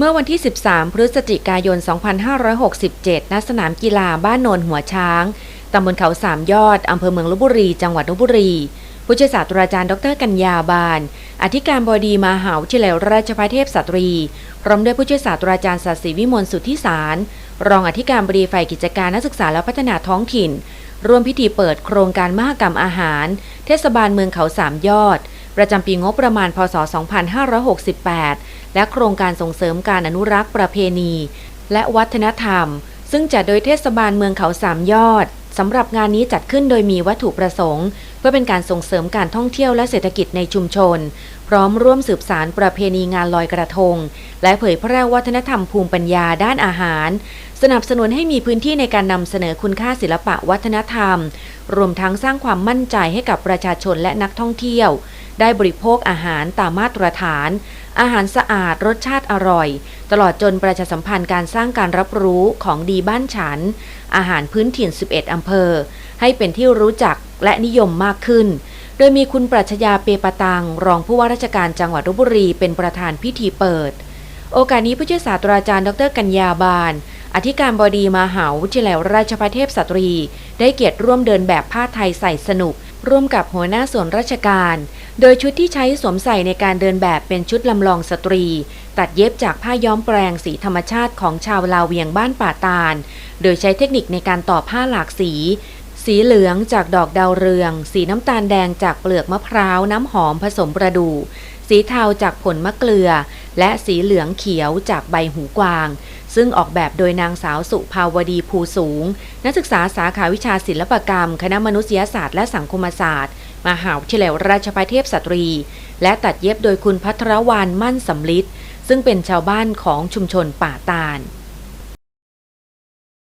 เมื่อวันที่ 13 พฤศจิกายน 2567 ณ สนามกีฬาบ้านโนนหัวช้าง ตำบลเขาสามยอด อำเภอเมืองลบบุรี จังหวัดลบบุรี ผู้ช่วยศาสตราจารย์ ดรกัญญาบานอธิการบดีมหาวิทยาลัยราชภัฏเทพสตรี พร้อมด้วยผู้ช่วยศาสตราจารย์ศาสีวิมลสุทธิสาร รองอธิการบดีฝ่ายกิจการนักศึกษาและพัฒนาท้องถิ่น ร่วมพิธีเปิดโครงการมหกรรมอาหาร เทศบาลเมืองเขาสามยอด ประจำปีงบประมาณ พศ 2568 และโครงการส่งเสริมการอนุรักษ์ประเพณี และวัฒนธรรม ซึ่งจัดโดยเทศบาลเมืองเขาสามยอดสำหรับงานนี้จัดขึ้นโดยมีวัตถุประสงค์ เพื่อเป็นการส่งเสริมการท่องเที่ยวและเศรษฐกิจในชุมชน พร้อมร่วมสืบสารประเพณีงานลอยกระทง และเผยแพร่วัฒนธรรมภูมิปัญญาด้านอาหาร สนับสนุนให้มีพื้นที่ในการนำเสนอคุณค่าศิลปะวัฒนธรรม รวมทั้งสร้างความมั่นใจให้กับประชาชนและนักท่องเที่ยว ได้บริโภคอาหารตามมาตรฐาน อาหารสะอาดรสชาติอร่อย ตลอดจนประชาสัมพันธ์การสร้างการรับรู้ของดีบ้านฉัน อาหารพื้นถิ่น 11 อำเภอ ให้เป็นที่รู้จักและนิยมมากขึ้น โดยมีคุณปรัชญาเปปตัง รองผู้ว่าราชการจังหวัดลบบุรีเป็นประธานพิธีเปิด โอกาสนี้ผู้ช่วยศาสตราจารย์ ดรกัญญาบานอธิการบดีมหาวิทยาลัยราชภัฏเทพสตรี ได้เกียรติร่วมเดินแบบผ้าไทยใส่สนุก ร่วมกับหัวหน้าส่วนราชการ โดยชุดที่ใช้สวมใส่ในการเดินแบบเป็นชุดลำลองสตรี ตัดเย็บจากผ้าย้อมแปลงสีธรรมชาติของชาวลาวเวียงบ้านป่าตาล โดยใช้เทคนิคในการต่อผ้าหลากสี สีเหลืองจากดอกดาวเรือง สีน้ำตาลแดงจากเปลือกมะพร้าวน้ำหอมผสมประดู่ สีเทาจากผลมะเกลือ และสีเหลืองเขียวจากใบหูกวาง ซึ่งออกแบบโดยนางสาวสุภาวดีภูสูง นักศึกษาสาขาวิชาศิลปกรรม คณะมนุษยศาสตร์และสังคมศาสตร์ มหาวิทยาลัยราชภัฏเทพสตรี และตัดเย็บโดยคุณพัทรวานมั่นสำลิดซึ่งเป็นชาวบ้านของชุมชนป่าตาล